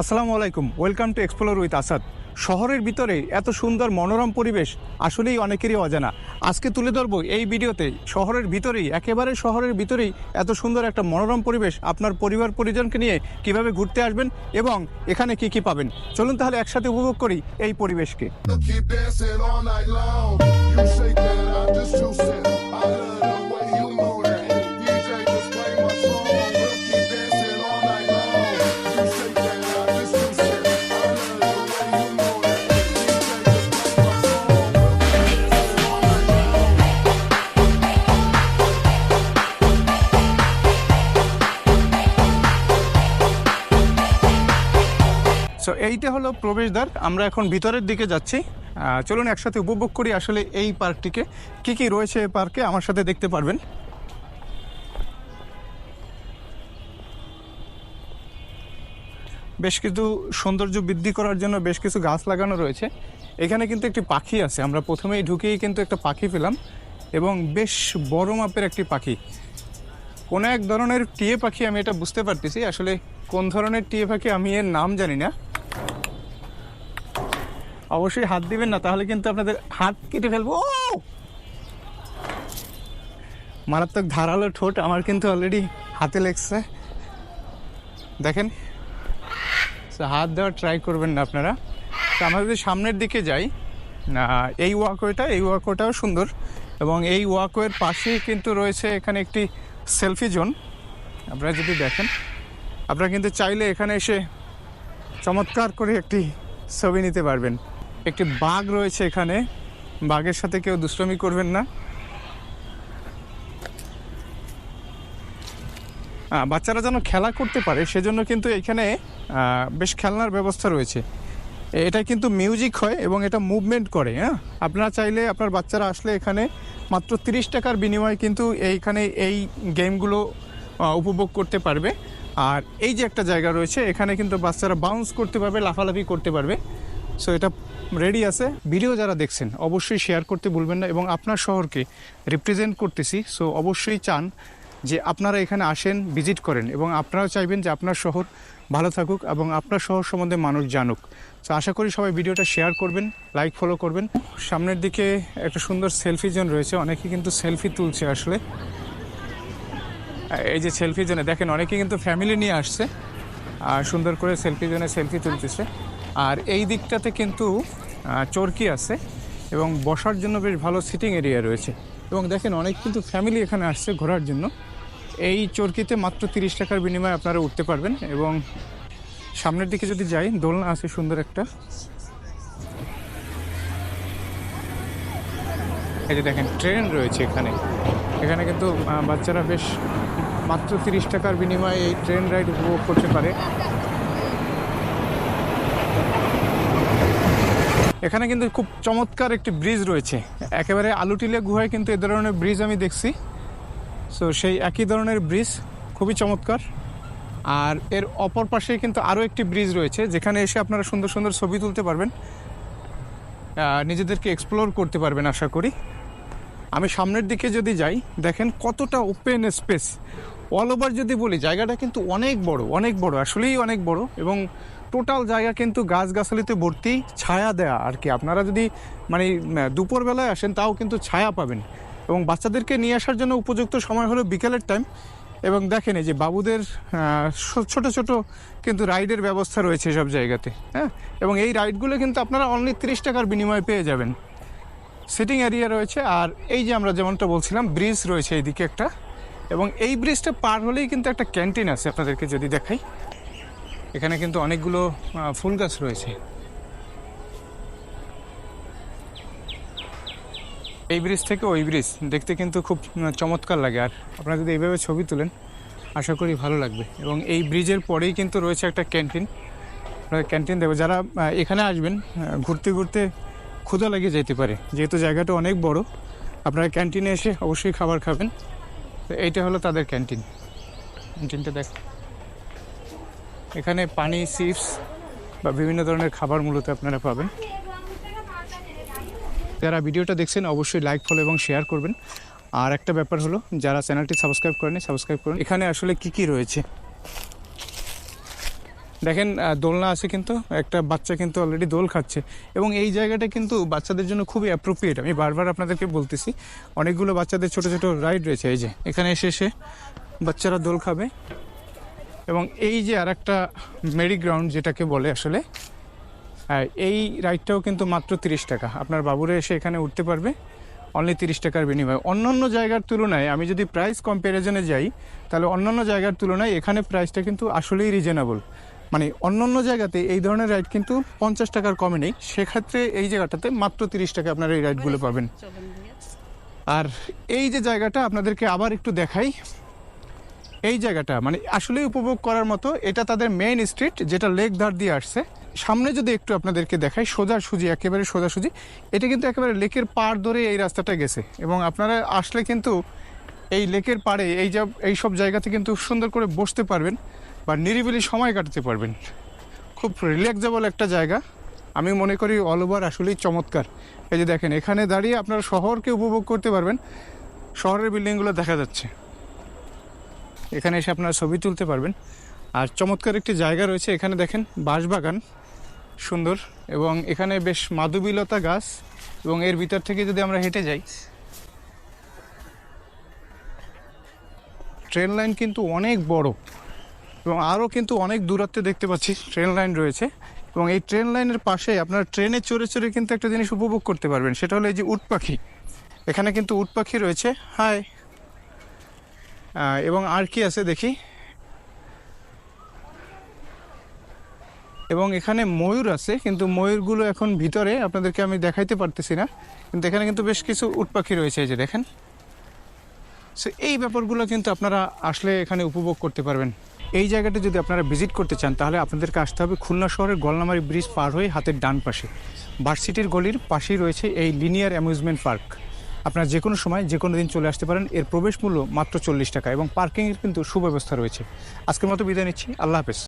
আসসালামু আলাইকুম, welcome to explore with Asad. শহরের ভিতরে এত সুন্দর মনোরম পরিবেশ আসলেই অনেকেরই অজানা। আজকে তুলে ধরবো এই ভিডিওতে শহরের ভিতরেই, একেবারে শহরের ভিতরেই এত সুন্দর একটা মনোরম পরিবেশ আপনার পরিবার পরিজনকে নিয়ে কীভাবে ঘুরতে আসবেন এবং এখানে কি কি পাবেন। চলুন তাহলে একসাথে উপভোগ করি এই পরিবেশকে। সো এইটা হলো প্রবেশদ্বার। আমরা এখন ভিতরের দিকে যাচ্ছি। চলুন একসাথে উপভোগ করি আসলে এই পার্কটিকে। কি কি রয়েছে পার্কে আমার সাথে দেখতে পারবেন। বেশ কিছু সৌন্দর্য বৃদ্ধি করার জন্য বেশ কিছু গাছ লাগানো রয়েছে। এখানে কিন্তু একটি পাখি আছে। আমরা প্রথমেই ঢুকেই কিন্তু একটা পাখি পেলাম এবং বেশ বড় মাপের একটি পাখি। কোনো এক ধরনের টিয়ে পাখি, আমি এটা বুঝতে পারতেছি। আসলে কোন ধরনের টিয়ে পাখি আমি এর নাম জানি না। অবশ্যই হাত দিবেন না, তাহলে কিন্তু আপনাদের হাত কেটে ফেলব। ও! মারাত্মক ধারালো ঠোঁট আমার কিন্তু অলরেডি হাতে লেগছে। দেখেন হাত দেওয়ার ট্রাই করবেন না আপনারা। তো আমরা যদি সামনের দিকে যাই এই ওয়াকওয়েটা এই ওয়াকওয়েটাও সুন্দর। এবং এই ওয়াকওয়ের পাশেই কিন্তু রয়েছে এখানে একটি সেলফি জোন আপনারা যদি দেখেন, আপনারা কিন্তু চাইলে এখানে এসে চমৎকার করে একটি ছবি নিতে পারবেন। একটি বাঘ রয়েছে এখানে। বাঘের সাথে কেউ দুষ্টমি করবেন না। বাচ্চারা যেন খেলা করতে পারে, সেজন্য কিন্তু এখানে বেশ খেলনার ব্যবস্থা রয়েছে। এটা কিন্তু মিউজিক হয় এবং এটা মুভমেন্ট করে হ্যাঁ? আপনারা চাইলে, আপনার বাচ্চারা আসলে এখানে মাত্র তিরিশ টাকার বিনিময়ে কিন্তু এইখানে এই গেমগুলো উপভোগ করতে পারবে। আর এই যে একটা জায়গা রয়েছে, এখানে কিন্তু বাচ্চারা বাউন্স করতে পারবে, লাফালাফি করতে পারবে। সো এটা রেডি আছে। ভিডিও যারা দেখছেন, অবশ্যই শেয়ার করতে ভুলবেন না এবং আপনার শহরকে রিপ্রেজেন্ট করতেছি। সো অবশ্যই চান যে আপনারা এখানে আসেন ভিজিট করেন এবং আপনারাও চাইবেন যে আপনার শহর ভালো থাকুক এবং আপনার শহর সম্বন্ধে মানুষ জানুক। তো আশা করি সবাই ভিডিওটা শেয়ার করবেন লাইক ফলো করবেন। সামনের দিকে একটা সুন্দর সেলফি জোন রয়েছে, অনেকে কিন্তু সেলফি তুলছে আসলে। এই যে সেলফি জোনে দেখেন, অনেকে কিন্তু ফ্যামিলি নিয়ে আসছে। আর সুন্দর করে সেলফি জোনে সেলফি তুলতেছে। আর এই দিকটাতে কিন্তু চরকি আছে এবং বসার জন্য বেশ ভালো সিটিং এরিয়া রয়েছে। এবং দেখেন অনেক কিন্তু ফ্যামিলি এখানে আসছে ঘোরার জন্য। এই চরকিতে মাত্র তিরিশ টাকার বিনিময়ে আপনারা উঠতে পারবেন এবং সামনের দিকে যদি যাই, দোলনা আছে সুন্দর একটা। এই যে দেখেন ট্রেন রয়েছে এখানে। এখানে কিন্তু বাচ্চারা বেশ মাত্র তিরিশ টাকার বিনিময়ে এই ট্রেন রাইড উপভোগ করতে পারে। এখানে কিন্তু খুব চমৎকার একটি ব্রিজ রয়েছে। একেবারে আলুটিলা গুহায় কিন্তু এ ধরনের ব্রিজ আমি দেখছি। সো সেই একই ধরনের ব্রিজ, খুবই চমৎকার। আর এর অপর পাশে কিন্তু আরও একটি ব্রিজ রয়েছে, যেখানে এসে আপনারা সুন্দর সুন্দর ছবি তুলতে পারবেন। নিজেদেরকে এক্সপ্লোর করতে পারবেন, আশা করি। আমি সামনের দিকে যদি যাই, দেখেন কতটা ওপেন স্পেস অল ওভার যদি বলি, জায়গাটা কিন্তু অনেক বড় অনেক বড়, আসলেই অনেক বড়। এবং টোটাল জায়গা কিন্তু গাছগাছালিতে ভর্তি ছায়া দেয়া আর কি। আপনারা যদি মানে দুপুরবেলায় আসেন তাও কিন্তু ছায়া পাবেন। এবং বাচ্চাদেরকে নিয়ে আসার জন্য উপযুক্ত সময় হলো বিকেলের টাইম এবং দেখেন এই যে বাবুদের ছোট ছোট কিন্তু রাইডের ব্যবস্থা রয়েছে সব জায়গাতে হ্যাঁ? এবং এই রাইডগুলো কিন্তু আপনারা অনলি তিরিশ টাকার বিনিময়ে পেয়ে যাবেন। সিটিং এরিয়া রয়েছে আর এই যে আমরা যেমনটা বলছিলাম ব্রিজ রয়েছে এইদিকে একটা। এবং এই ব্রিজটা পার হলেই কিন্তু একটা ক্যান্টিন আছে আপনাদেরকে যদি দেখাই। এখানে কিন্তু অনেকগুলো ফুল গাছ রয়েছে। এই ব্রিজ থেকে ওই ব্রিজ, দেখতে কিন্তু খুব চমৎকার লাগে। আর আপনারা যদি এইভাবে ছবি তোলেন, আশা করি ভালো লাগবে। এবং এই ব্রিজের পরেই কিন্তু রয়েছে একটা ক্যান্টিন। ক্যান্টিন দেবো, যারা এখানে আসবেন ঘুরতে ঘুরতে ক্ষুধা লেগে যেতে পারে। যেহেতু জায়গাটা অনেক বড়, আপনারা ক্যান্টিনে এসে অবশ্যই খাবার খাবেন। তো এইটা হলো তাদের ক্যান্টিন। ক্যান্টিনটা দেখ এখানে পানি, চিপস বা বিভিন্ন ধরনের খাবার মূলত আপনারা পাবেন। যারা ভিডিওটা দেখছেন, অবশ্যই লাইক ফলো এবং শেয়ার করবেন। আর একটা ব্যাপার হলো, যারা চ্যানেলটি সাবস্ক্রাইব করেনি সাবস্ক্রাইব করুন। এখানে আসলে কি কি রয়েছে? দেখেন দোলনা আছে কিন্তু, একটা বাচ্চা কিন্তু অলরেডি দোল খাচ্ছে। এবং এই জায়গাটা কিন্তু বাচ্চাদের জন্য খুবই অ্যাপ্রোপ্রিয়েট আমি বারবার আপনাদেরকে বলতেছি, অনেকগুলো বাচ্চাদের ছোট ছোট রাইড রয়েছে। এই যে, এখানে এসে এসে বাচ্চারা দোল খাবে। এবং এই যে আর একটা মেরি গ্রাউন্ড যেটাকে বলে আসলে এই রাইডটাও কিন্তু মাত্র তিরিশ টাকা। আপনার বাবুরা এসে এখানে উঠতে পারবে অনলি তিরিশ টাকার বিনিময়ে। অন্যান্য জায়গার তুলনায় আমি যদি প্রাইস কম্প্যারিজনে যাই তাহলে অন্যান্য জায়গার তুলনায় এখানে প্রাইসটা কিন্তু আসলেই রিজনেবল মানে অন্যান্য জায়গাতে এই ধরনের রাইড কিন্তু পঞ্চাশ টাকার কমে নেই। সেক্ষেত্রে এই জায়গাটাতে মাত্র তিরিশ টাকা আপনারা এই রাইডগুলো পাবেন। আর এই যে জায়গাটা আপনাদেরকে আবার একটু দেখাই। এই জায়গাটা মানে আসলেই উপভোগ করার মতো, এটা তাদের মেইন স্ট্রিট যেটা লেক ধার দিয়ে আসছে। সামনে যদি একটু আপনাদেরকে দেখাই, সোজাসুজি, একেবারে সোজাসুজি, এটা কিন্তু একেবারে লেকের পাড় ধরে এই রাস্তাটা গেছে। এবং আপনারা আসলে কিন্তু এই লেকের পাড়ে, এই যা, এই সব জায়গাতে কিন্তু সুন্দর করে বসতে পারবেন বা নিরিবিলি সময় কাটাতে পারবেন। খুব রিল্যাক্সেবল একটা জায়গা। আমি মনে করি অল ওভার আসলেই চমৎকার। এই যে দেখেন, এখানে দাঁড়িয়ে আপনারা শহরকে উপভোগ করতে পারবেন। শহরের বিল্ডিংগুলো দেখা যাচ্ছে। এখানে এসে আপনারা ছবি তুলতে পারবেন। আর চমৎকার একটি জায়গা রয়েছে এখানে দেখেন বাঁশবাগান সুন্দর। এবং এখানে বেশ মাধবীলতা গাছ এবং এর ভিতর থেকে যদি আমরা হেঁটে যাই ট্রেন লাইন কিন্তু অনেক বড় এবং আরও কিন্তু অনেক দূরত্বে দেখতে পাচ্ছি ট্রেন লাইন রয়েছে। এবং এই ট্রেন লাইনের পাশে আপনারা ট্রেনে চড়ে চড়ে কিন্তু একটা জিনিস উপভোগ করতে পারবেন সেটা হলো এই যে উট পাখি। এখানে কিন্তু উট পাখি রয়েছে। আহ, এবং আর কি আছে দেখি? এবং এখানে ময়ূর আছে, কিন্তু ময়ূরগুলো এখন ভিতরে, আপনাদেরকে আমি দেখাইতে পারতেছি না, কিন্তু এখানে কিন্তু বেশ কিছু উট পাখি রয়েছে এই যে দেখেন। সো এই ব্যাপারগুলো কিন্তু আপনারা আসলে এখানে উপভোগ করতে পারবেন। এই জায়গাটা যদি আপনারা ভিজিট করতে চান, তাহলে আপনাদেরকে আসতে হবে খুলনা শহরের গলনামারি ব্রিজ পার হয়ে হাতের ডান পাশে। ভার্সিটির গলির পাশেই রয়েছে এই লিনিয়ার অ্যামিউজমেন্ট পার্ক। আপনারা যে কোনো সময়, যে কোনো দিন চলে আসতে পারেন। এর প্রবেশ মূল্য মাত্র চল্লিশ টাকা এবং পার্কিংয়ের কিন্তু সুব্যবস্থা রয়েছে। আজকের মতো বিদায় নিচ্ছি। আল্লাহ হাফেজ।